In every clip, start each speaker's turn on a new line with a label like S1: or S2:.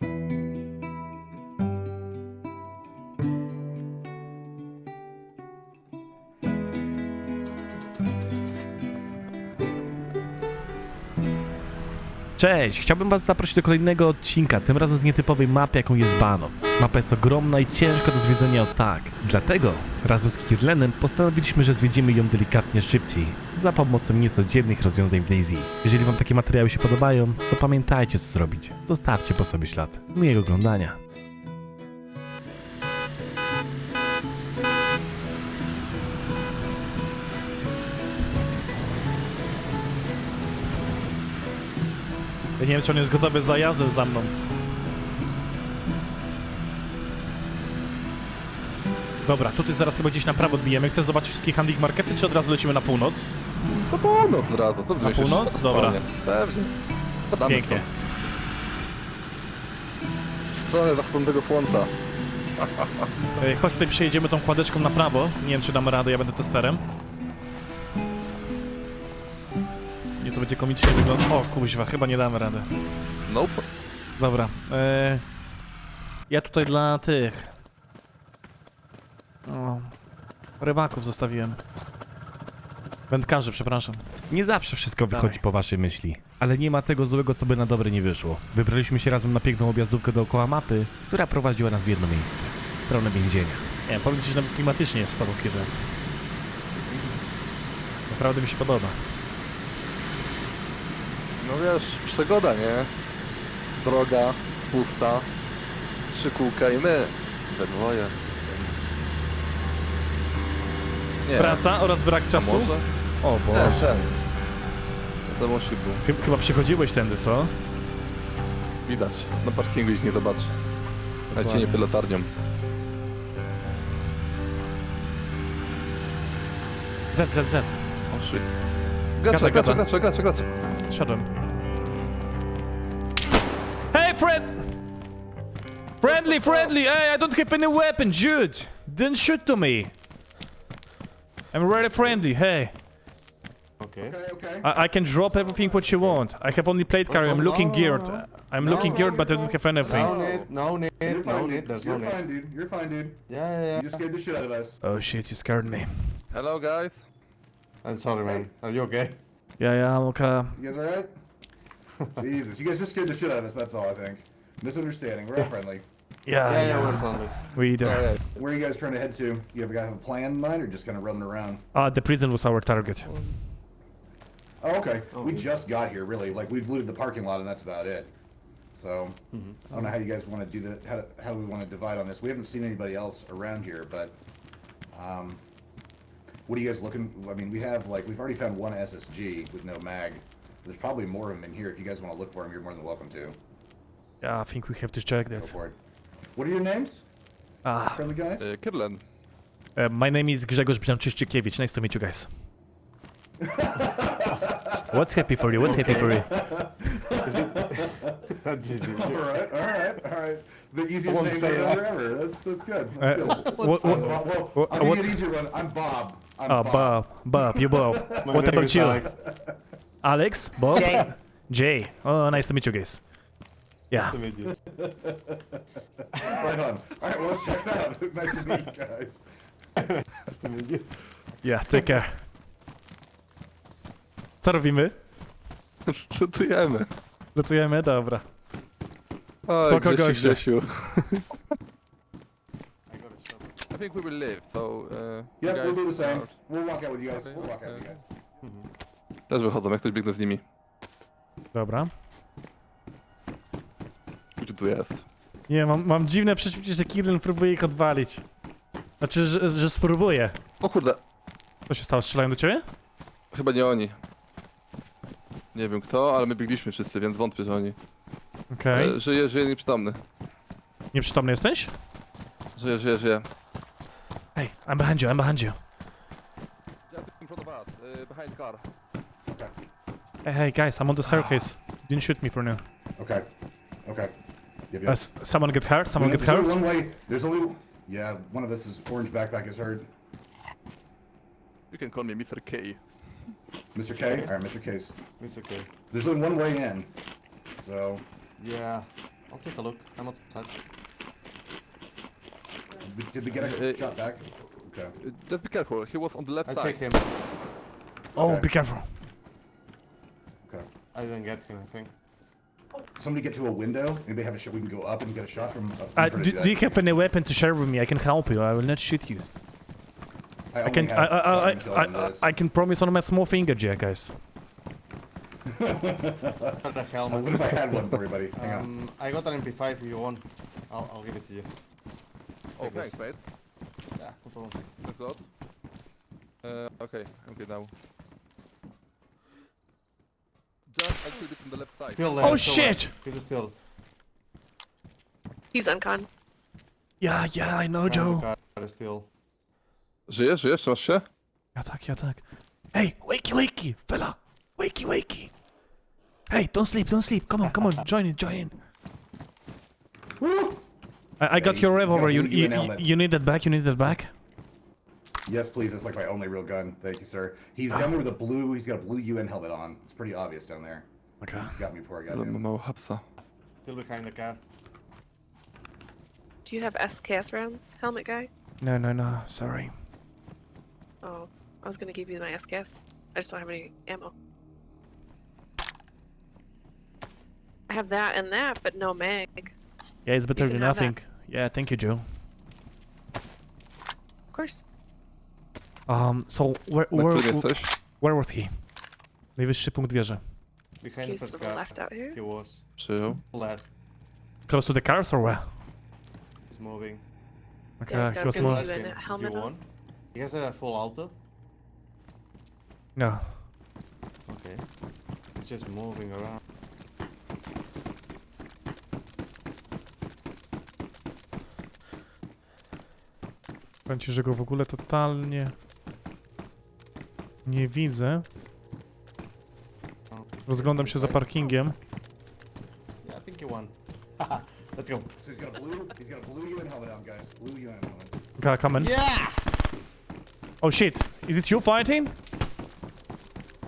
S1: Thank you. Cześć, chciałbym was zaprosić do kolejnego odcinka, tym razem z nietypowej mapy, jaką jest Banow. Mapa jest ogromna i ciężka do zwiedzenia od tak. Dlatego razem z Kirlenem postanowiliśmy, że zwiedzimy ją delikatnie szybciej, za pomocą niecodziennych rozwiązań w Daisy. Jeżeli wam takie materiały się podobają, to pamiętajcie co zrobić. Zostawcie po sobie ślad. Miłego oglądania. Ja nie wiem, czy on jest gotowy za jazdę za mną. Dobra, tutaj zaraz chyba gdzieś na prawo odbijemy. Chcesz zobaczyć wszystkie handling markety, czy od razu lecimy na północ?
S2: To północ od razu, co wziąłeś?
S1: północ? Dobra.
S2: Pewnie. Spadamy
S1: Pięknie.
S2: stąd. W stronę zachodzącego słońca.
S1: E, Chodź tutaj przejedziemy tą kładeczką na prawo. Nie wiem, czy damy radę, ja będę testerem. Będzie komicznie wyglądać. O, kuźwa, chyba nie damy rady.
S2: Nope.
S1: Dobra. E, ja tutaj dla tych. O, rybaków zostawiłem. Wędkarzy, przepraszam. Nie zawsze wszystko wychodzi po waszej myśli, ale nie ma tego złego, co by na dobre nie wyszło. Wybraliśmy się razem na piękną objazdówkę dookoła mapy, która prowadziła nas w jedno miejsce. w Stronę więzienia. Nie, powiem ci, że nawet klimatycznie jest z tobą kiedy. Naprawdę mi się podoba.
S2: No wiesz, przygoda, nie? Droga, pusta, trzy kółka i my. We dwoje. Nie.
S1: Praca oraz brak
S2: A
S1: czasu?
S2: może?
S1: O
S2: Nie,
S1: Boże.
S2: ten. To musi był.
S1: Chy- Chyba przychodziłeś tędy, co?
S2: Widać. Na parkingu ich nie zobaczy. Ale cię nie
S1: Dokładnie.
S2: latarnią.
S1: Z, Z, Z.
S2: O shit. Gacza,
S1: Gada,
S2: gacza,
S1: gada.
S2: gacza, gacza, gacza.
S1: Szedłem. Hey, friend! Friendly, friendly! Hey, I don't have any weapon, dude! Didn't shoot to me! I'm really friendly, hey.
S3: Okay.
S4: okay.
S1: I, I can drop everything what you want. I have only plate carrier, oh, I'm looking geared. I'm looking geared, but I don't have anything.
S3: No need, no need,
S4: You're
S3: no
S4: fine,
S3: need,
S4: dude.
S3: there's no
S4: You're
S3: need.
S4: fine, dude. You're fine, dude.
S3: Yeah, yeah,
S4: You
S3: yeah.
S4: scared the shit out of us.
S1: Oh shit, you scared me.
S2: Hello guys.
S3: I'm sorry, man. Are you okay?
S1: Yeah, yeah, I'm okay.
S4: You guys alright? Jesus, you guys just scared the shit out of us, that's all, I think. Misunderstanding. We're all friendly.
S1: Yeah,
S3: Yeah, yeah,
S1: yeah.
S3: we're friendly.
S1: We there.
S4: Where are you guys trying to head to? You have a guy have a plan in mind or just kind of running around?
S1: Ah, the prison was our target.
S4: Oh, okay.
S3: Oh.
S4: We just got here, really. Like, we've looted the parking lot and that's about it. So, I don't know how you guys want to do that, how, how we want to divide on this. We haven't seen anybody else around here, but, um, what are you guys looking, I mean, we have, like, we've already found one SSG with no mag. There's probably more of them in here. If you guys want to look for them, you're more than welcome to.
S1: Yeah, I think we have to check
S4: Go
S1: that.
S4: for it. What are your names,
S1: Ah,
S4: friendly guys?
S2: Uh, Kirlen.
S1: uh, my name is Grzegorz Brzęczyszczykiewicz. Nice to meet you guys. What's happy for you? What's happy for you?
S3: That's easy.
S4: all right, all right, all right. The easiest
S3: won't
S4: name
S3: say
S4: ever,
S3: that.
S4: ever. That's, that's good.
S1: Uh,
S4: good.
S1: what,
S4: I'm
S1: what,
S4: Bob. Well,
S1: what-
S4: I'll give
S1: what-
S4: you an easier one. I'm Bob. I'm
S1: oh,
S4: Bob.
S1: Bob, Bob, you Bob.
S3: My
S1: what
S3: name
S1: about
S3: is
S1: you?
S3: Alex.
S1: Alex? Bob?
S3: Jay.
S1: Jay. Oh, nice to meet you guys. Yeah.
S3: To meet you.
S4: Right on. All right, well, let's check out. nice to meet you guys.
S3: Nice to meet you.
S1: Yeah, take care. Co robimy?
S2: Czytujemy.
S1: Pracujemy? Dobra.
S2: Oj,
S1: Spoko, goście.
S2: Grzesiu.
S3: I
S2: think we will live, so... Uh, you guys
S4: we'll do the same.
S2: are-
S4: We'll walk out with you guys.
S2: Okay,
S4: We'll walk out with you guys.
S2: Też wychodzą, jak ktoś biegnę z nimi.
S1: Dobra.
S2: Gdzie tu jest?
S1: Nie, mam, mam dziwne przeczucie, że Kirlen próbuje ich odwalić. Znaczy, że, że spróbuje.
S2: O kurde,
S1: Co się stało? Strzelają do ciebie?
S2: chyba nie oni. Nie wiem kto, ale my biegliśmy wszyscy, więc wątpię, że oni.
S1: Okej.
S2: Ale Żyje, żyje nieprzytomny.
S1: Nieprzytomny jesteś?
S2: Żyje, żyje, żyje.
S1: Hey, I'm behind you, I'm behind you.
S2: Just in front of us, uh, behind car.
S1: Hey, hey guys, I'm on the staircase. Didn't shoot me for now.
S4: Okay. Okay. Yep,
S1: Uh,
S4: yep.
S1: s- someone get hurt? Someone get
S4: There's
S1: hurt?
S4: only one way. There's only. Yeah, one of us is orange backpack is hurt.
S2: You can call me Mr. K.
S4: Mr. K. All right, Mr. K's.
S3: Mr. K.
S4: There's only one way in. So
S3: Yeah. I'll take a look. I'm outside.
S4: Did- Did we get a
S2: Uh,
S4: shot back? Okay.
S2: Uh, Just be careful, he was on the left
S3: I
S2: side.
S3: take him.
S1: Oh,
S4: Okay.
S1: be careful.
S4: Okay.
S3: I didn't get him, I think.
S4: Somebody get to a window. Anybody have a shot? We can go up and get a shot from. up
S1: Uh,
S4: in front
S1: do,
S4: you
S1: do you have any weapon to share with me? I can help you. I will not shoot you. I
S4: only
S1: can. I, I, I, I, I. I can promise on my small finger, yeah, guys.
S3: The helmet.
S4: what if I had one for everybody? Hang on.
S3: Um, I got an MP5 if you want. I'll, I'll give it to you.
S2: Oh,
S3: Take
S2: thanks, mate.
S3: Yeah, no problem.
S2: Thanks a lot. Uh, okay, I'm good now. Just I killed it from the left side.
S3: Still there.
S1: Oh,
S3: still there.
S1: shit!
S3: He's still.
S5: He's uncon.
S1: Ja, ja, I know, Joe.
S3: car is still.
S2: Żyjesz, żyjesz, trzymasz się?
S1: Ja tak, ja tak. Hey, wakey, wakey, fella. Wakey, wakey. Hey, don't sleep, don't sleep. Come on, come on, join in, join in. I, I got
S4: Hey,
S1: your revolver.
S4: a
S1: You, you, you need that back? You need that back?
S4: Yes, please. That's like my only real gun. Thank you, sir. He's ah. down there with a blue. He's got a blue UN helmet on. It's pretty obvious down there.
S1: Okay.
S4: Got me before I got
S2: Ale mam
S4: him.
S2: mało hapsa.
S3: Still behind the car.
S5: Do you have SKS rounds, helmet guy?
S1: No, no, no. Sorry.
S5: Oh, I was gonna give you my SKS. I just don't have any ammo. I have that and that, but no mag.
S1: Yeah, it's better
S5: can
S1: than
S5: have that.
S1: nothing. Yeah, thank you, Joe.
S5: Of course.
S1: Um, so where,
S2: Na
S1: where,
S2: którym jesteś?
S1: where was he? Najwyższy punkt wieży.
S3: Behind the first
S5: the
S3: car.
S5: left out here.
S3: He was.
S2: Przyjął.
S3: There.
S1: Close to the cars or where?
S3: He's moving.
S1: Okay,
S5: he's
S1: he
S5: got
S1: was
S5: good
S1: more.
S5: view.
S3: Ask
S5: and
S3: him,
S5: a helmet
S3: you
S5: on.
S3: want? He has a full auto.
S1: No.
S3: Okay. He's just moving around.
S1: Powiem ci, że go w ogóle totalnie nie widzę. Rozglądam się za parkingiem.
S3: Yeah, I think won. Haha, Let's go.
S4: So he's blue. He's helmet on, guys. Blue helmet.
S3: Yeah!
S1: Oh shit! Is it you fighting?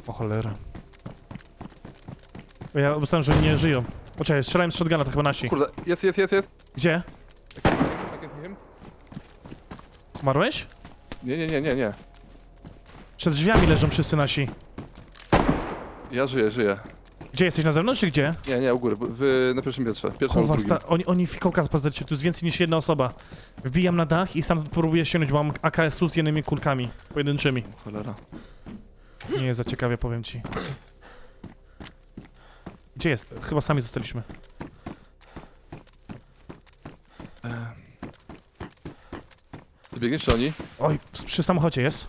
S1: O cholera. Ja myślałem, że nie żyją. Poczekaj, strzelałem z shotguna, to chyba nasi.
S2: Kurde, jest, jest, jest, jest.
S1: Gdzie?
S2: I can hear him.
S1: Umarłeś?
S2: Nie, nie, nie, nie, nie.
S1: Przed drzwiami leżą wszyscy nasi.
S2: Ja żyję, żyję.
S1: Gdzie jesteś, na zewnątrz czy gdzie?
S2: Nie, nie, u góry, w, na pierwszym piętrze. Pierwszym
S1: Kurwa,
S2: lub drugim.
S1: sta- oni, oni fikołka poznacie, tu jest więcej niż jedna osoba. Wbijam na dach i sam próbuję ściągnąć, bo mam AKS-u z jednymi kulkami pojedynczymi.
S2: Cholera.
S1: Nie jest za ciekawie, powiem ci. Gdzie jest? Chyba sami zostaliśmy.
S2: Ty biegniesz czy oni?
S1: Oj, przy samochodzie jest.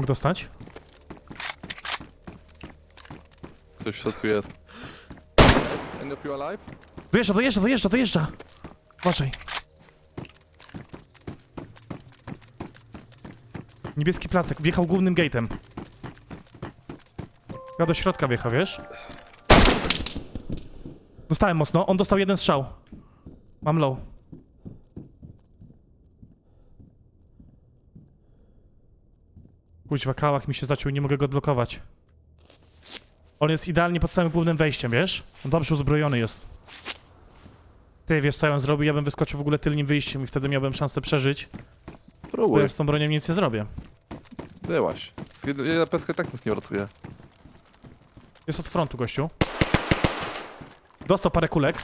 S1: Mógł dostać?
S2: Ktoś w środku jest. Any of you alive?
S1: Dojeżdża, dojeżdża, dojeżdża, dojeżdża! Uważaj. Niebieski placek, wjechał głównym gate'em. Ja do środka wjechał, wiesz? Dostałem mocno, on dostał jeden strzał. Mam low. Kuźwa, kałach mi się zaciął, nie mogę go odblokować. On jest idealnie pod samym głównym wejściem, wiesz? On dobrze uzbrojony jest. Ty wiesz co ja bym zrobił? Ja bym wyskoczył w ogóle tylnym wyjściem i wtedy miałbym szansę przeżyć. Bo
S2: Próbuj.
S1: ja z tą bronią nic nie zrobię.
S2: Byłaś. Jedna pestka tak nas nie uratuje.
S1: Jest od frontu, gościu. Dostał parę kulek.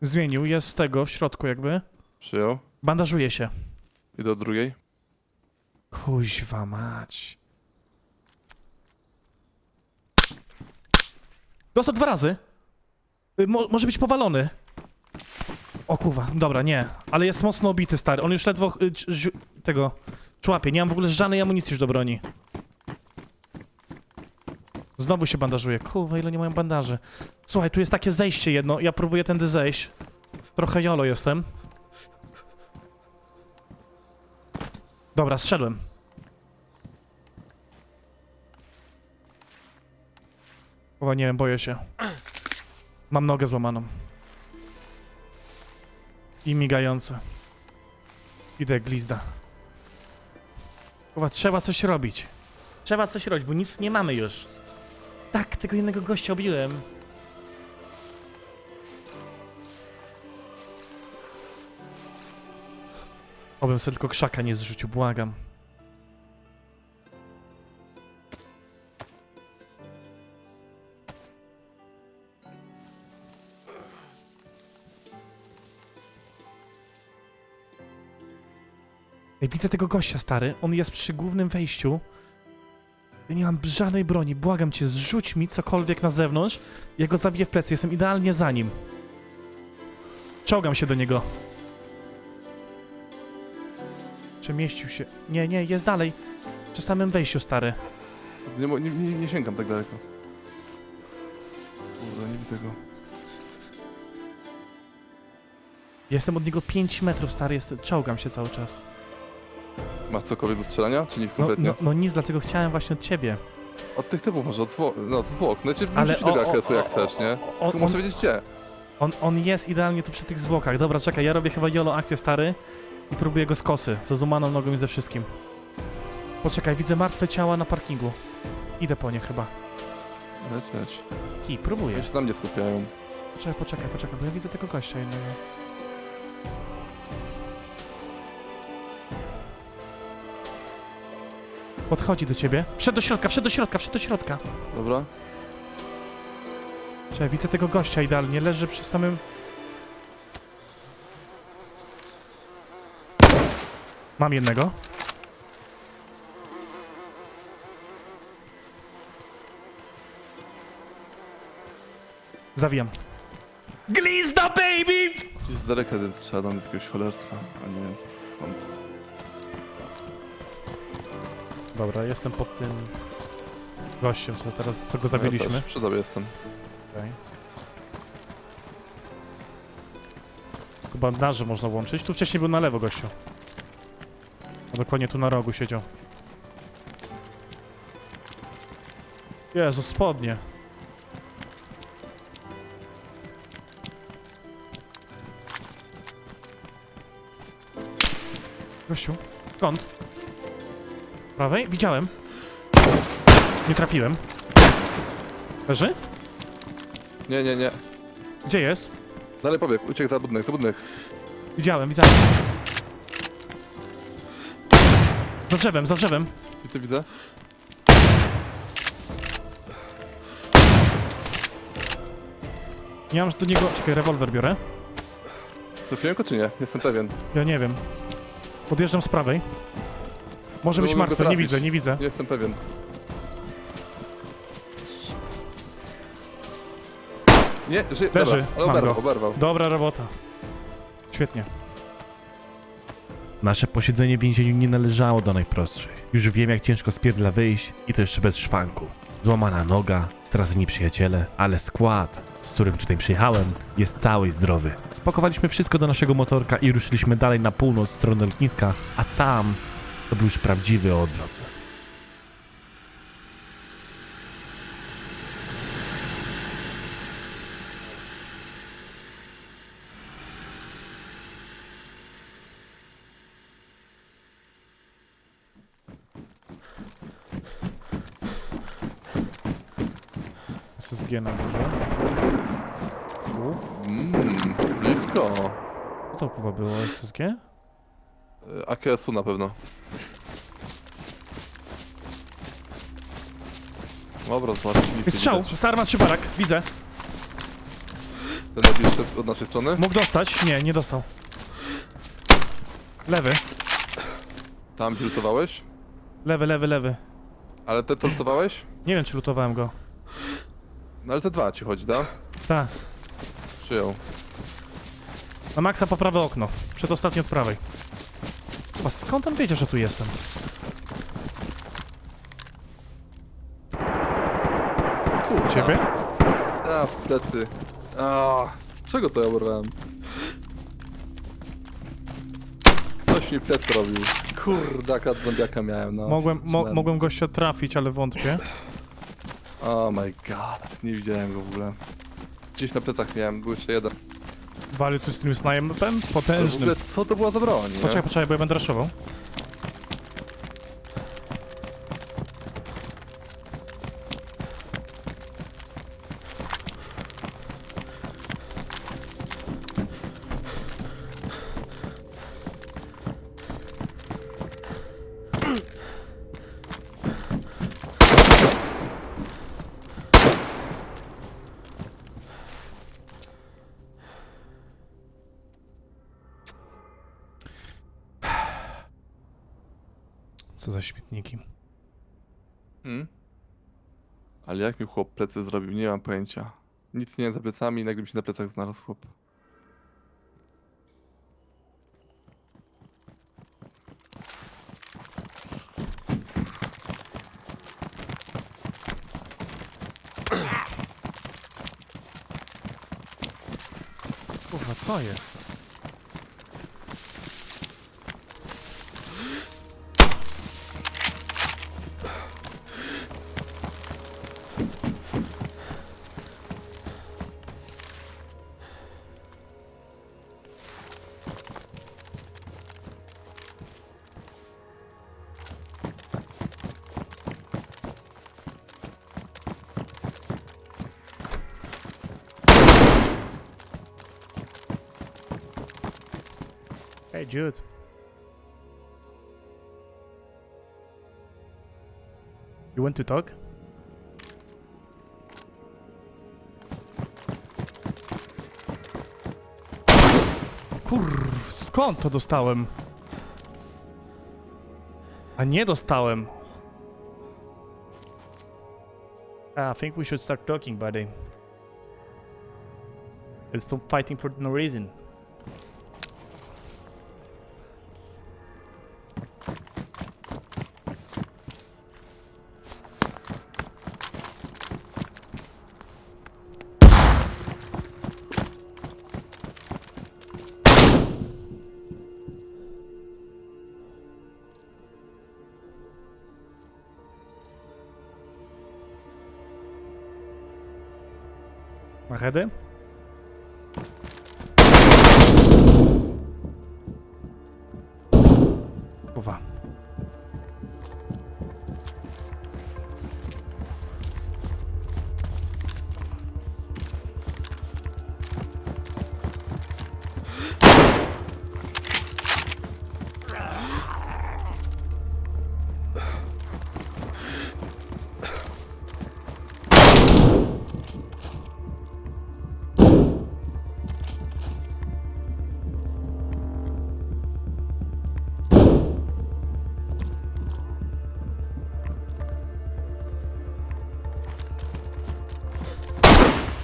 S1: Zmienił, jest z tego w środku jakby.
S2: Przyjął.
S1: Bandażuje się.
S2: I do drugiej.
S1: Kuźwa mać. Dostał dwa razy. Y, Mo może być powalony. O kurwa, dobra, nie. Ale jest mocno obity, stary. On już ledwo y, ć- zi- tego człapie. Nie mam w ogóle żadnej amunicji już do broni. Znowu się bandażuje. Kurwa, ile nie mają bandaży. Słuchaj, tu jest takie zejście jedno. Ja próbuję tędy zejść. Trochę jolo jestem. Dobra, zszedłem. Chyba nie wiem, boję się. Mam nogę złamaną. I migające. Idę, glizda. Chyba trzeba coś robić. Trzeba coś robić, bo nic nie mamy już. Tak, tego jednego gościa obiłem. Obym sobie tylko krzaka nie zrzucił, błagam. Ej, widzę tego gościa, stary. On jest przy głównym wejściu. Ja nie mam żadnej broni. Błagam cię, zrzuć mi cokolwiek na zewnątrz. Ja go zabiję w plecy. Jestem idealnie za nim. Czołgam się do niego. Przemieścił się. Nie, nie, jest dalej. Przy samym wejściu, stary.
S2: Nie, mo- nie, nie, nie sięgam tak daleko. Kurde, nie widzę go.
S1: Jestem od niego 5 metrów, stary. Jest... Czołgam się cały czas.
S2: Masz cokolwiek do strzelania, czy nic
S1: No,
S2: kompletnie?
S1: no, no nic, dlatego chciałem właśnie od ciebie.
S2: Od tych typów może, od zwłok, no od zwłok. No cię
S1: Ale
S2: tego
S1: o- o-
S2: akresu jak
S1: o-
S2: chcesz, nie?
S1: o-
S2: Tylko
S1: on-
S2: muszę wiedzieć gdzie.
S1: On, on jest idealnie tu przy tych zwłokach. Dobra, czekaj, ja robię chyba jolo akcję, stary. I próbuję go z kosy. Ze złamaną nogą i ze wszystkim. Poczekaj, widzę martwe ciała na parkingu. Idę po nie chyba.
S2: Leć, leć.
S1: Ki, próbuję.
S2: Oni się na mnie skupiają.
S1: Poczekaj, poczekaj, poczekaj, bo ja widzę tego gościa jednego. Podchodzi do ciebie. Wszedł do środka, wszedł do środka, wszedł do środka.
S2: Dobra?
S1: Czekaj, widzę tego gościa idealnie. Leży przy samym... Mam jednego. Zawijam. Glizda, baby!
S2: Z daleka ten strzela do mnie jakiegoś cholerstwa, a nie skąd.
S1: Dobra, jestem pod tym gościem, co teraz, co go
S2: Ja
S1: zabiliśmy.
S2: też przy tobie jestem.
S1: Okej. Chyba bandaże można łączyć. Tu wcześniej był na lewo gościu. A dokładnie tu na rogu siedział. Jezu, spodnie. Gościu, skąd? Prawej? Widziałem. Nie trafiłem. Leży?
S2: Nie, nie, nie.
S1: Gdzie jest?
S2: Dalej pobieg, uciekł za budynek, za budynek.
S1: Widziałem, widziałem. Za drzewem, za drzewem.
S2: I ty widzę?
S1: Nie mam do niego... Czekaj, rewolwer biorę.
S2: Trafiłem go czy nie? Jestem pewien.
S1: Ja nie wiem. Podjeżdżam z prawej. Może
S2: No,
S1: być
S2: mogę
S1: martwy, nie
S2: trafić.
S1: widzę, nie widzę.
S2: Jestem pewien. Nie, żyje.
S1: Leży,
S2: Dobra, ale
S1: mam
S2: oberwał,
S1: go.
S2: oberwał.
S1: Dobra robota. Świetnie. Nasze posiedzenie w więzieniu nie należało do najprostszych. Już wiem, jak ciężko z pierdla wyjść i to jeszcze bez szwanku. Złamana noga, straceni przyjaciele, ale skład, z którym tutaj przyjechałem, jest cały i zdrowy. Spakowaliśmy wszystko do naszego motorka i ruszyliśmy dalej na północ w stronę lotniska, a tam to był już prawdziwy odlot. SSG na górze. Tu?
S2: Mmm, blisko.
S1: Co to kuwa było SSG?
S2: AKS-u na pewno. Dobra, nie
S1: Jest strzał! Sarma czy barak, widzę.
S2: Ten najbliższy od naszej strony?
S1: Mógł dostać? Nie, nie dostał. Lewy,
S2: Tam gdzie lutowałeś?
S1: lewy, lewy, lewy.
S2: Ale te to lutowałeś?
S1: Nie wiem, czy lutowałem go.
S2: No ale te dwa ci chodzi, tak?
S1: Tak.
S2: Przyjął.
S1: Na maksa po prawe okno. Przedostatni od prawej. Chyba skąd on wiedział, że tu jestem? U ciebie?
S2: A, w plecy. A, czego to ja urwałem? Ktoś mi plec robił. Kurdaka zombiaka miałem, no.
S1: Mogłem, mo mogłem gościa trafić, ale wątpię.
S2: Oh my god, nie widziałem go w ogóle. Gdzieś na plecach miałem, był jeszcze jeden.
S1: Wali tu z tym snajpem
S2: W
S1: potężnym.
S2: ogóle, co to była za broń, nie?
S1: Poczekaj, poczekaj, bo ja będę raszował. Co za śmietniki.
S2: Hmm? Ale jak mi chłop plecy zrobił, nie mam pojęcia. Nic nie wiem za plecami, nagle mi się na plecach znalazł chłop.
S1: Kurwa, co jest? Jude. You want to talk? Kurw, skąd to dostałem? A nie dostałem. Ah, I think we should start talking, buddy. Let's stop fighting for no reason. Ready?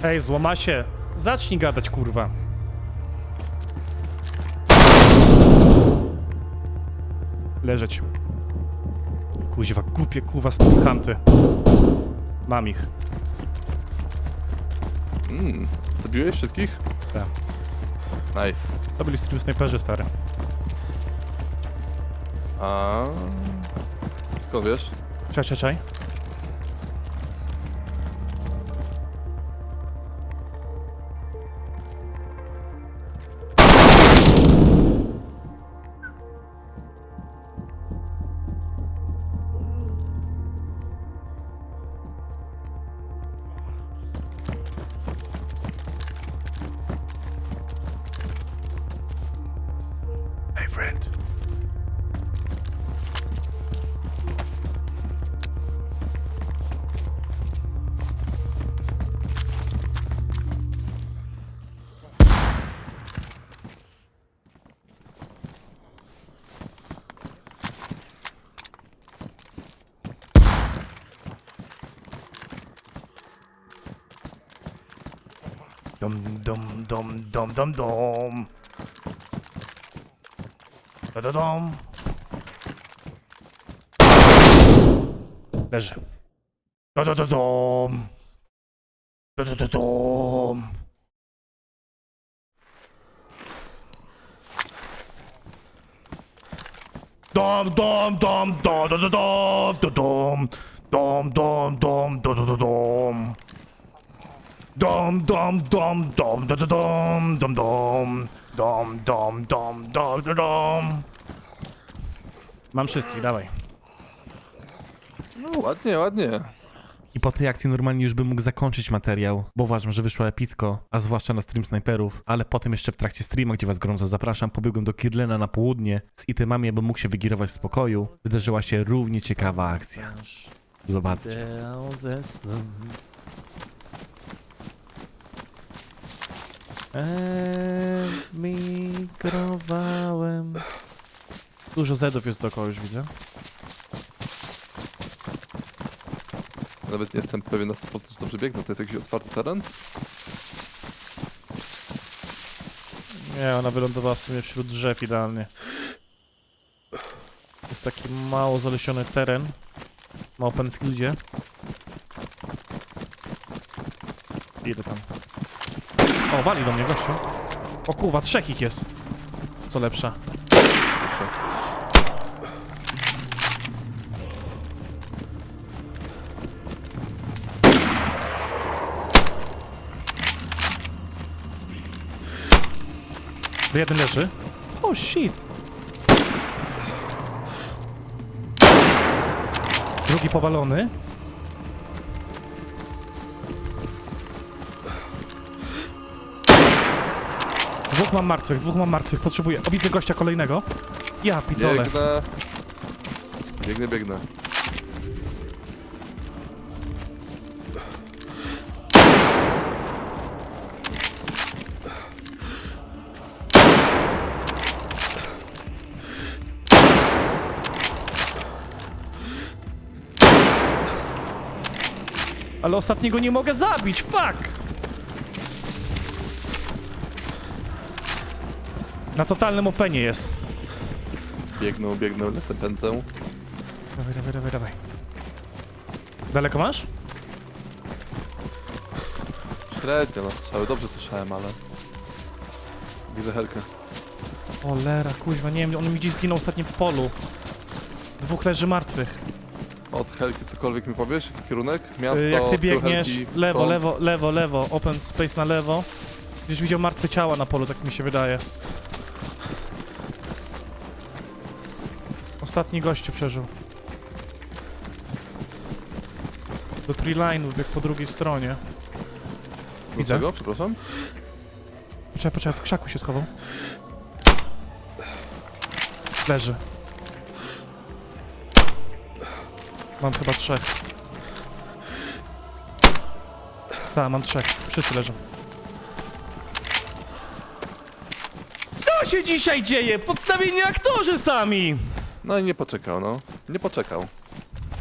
S1: Ej, złama się. Zacznij gadać, kurwa. Leżeć. Kuźwa, głupie kuwa z tym hanty. Mam ich.
S2: Mm, zabiłeś wszystkich?
S1: Tak.
S2: Nice.
S1: To byli stream snajperzy, stary.
S2: A skąd wiesz?
S1: Czekaj, czekaj. Hey, Dum dum dum dum dum. Da da dum. Leży. Da da da dum. Da da da dum. Dom dom dom dom da dom dom dom dom da da da dom.
S6: Dom, dom, dom, dom, dom, dom, dom, dom, dom, dom, dom, dom, dom, dom. Mam wszystkich, dawaj.
S2: No ładnie, ładnie.
S6: I po tej akcji normalnie już bym mógł zakończyć materiał, bo uważam, że wyszło epicko, a zwłaszcza na stream snajperów, ale potem jeszcze w trakcie streama, gdzie was gorąco zapraszam, pobiegłem do Kirlena na południe z itemami, aby mógł się wygirować w spokoju. Wydarzyła się równie ciekawa akcja. Zobaczcie.
S1: Ideał ze snu. Emigrowałem. Dużo Zedów jest dookoła już widzę.
S2: Nawet nie jestem pewien na 100%, że dobrze biegnę. To jest jakiś otwarty teren?
S1: Nie, ona wylądowała w sumie wśród drzew idealnie. Jest taki mało zalesiony teren. Na open fieldzie. Idę tam. O, wali do mnie gościu. O kurwa, trzech ich jest. Co lepsza. Jeden leży. O shit. Drugi powalony. Dwóch mam martwych, dwóch mam martwych, potrzebuję. O, widzę gościa kolejnego. Ja, pitole.
S2: Biegnę. Biegnę, biegnę.
S1: Ale ostatniego nie mogę zabić, fuck! Na totalnym openie jest.
S2: Biegnę, biegnę, lecę, pędzę.
S1: Dawaj, dawaj, dawaj, dawaj. Daleko masz?
S2: Średnio na strzały. Dobrze słyszałem, ale... Widzę helkę.
S1: Olera, kuźwa, nie wiem, on mi gdzieś zginął ostatnio w polu. Dwóch leży martwych.
S2: Od helki cokolwiek mi powiesz? Kierunek? Miasto,
S1: Y, Jak ty
S2: tył
S1: biegniesz,
S2: helki,
S1: lewo,
S2: front.
S1: lewo, lewo, lewo, open space na lewo. Gdzieś widział martwe ciała na polu, tak mi się wydaje. Ostatni gościu przeżył. Do tree line'u biegł po drugiej stronie. Widzę.
S2: czego? Przepraszam?
S1: Poczekaj, poczekaj, w krzaku się schował. Leży. Mam chyba trzech. Tak, mam trzech. Wszyscy leżą. Co się dzisiaj dzieje? Podstawieni aktorzy sami!
S2: No i nie poczekał, no. Nie poczekał.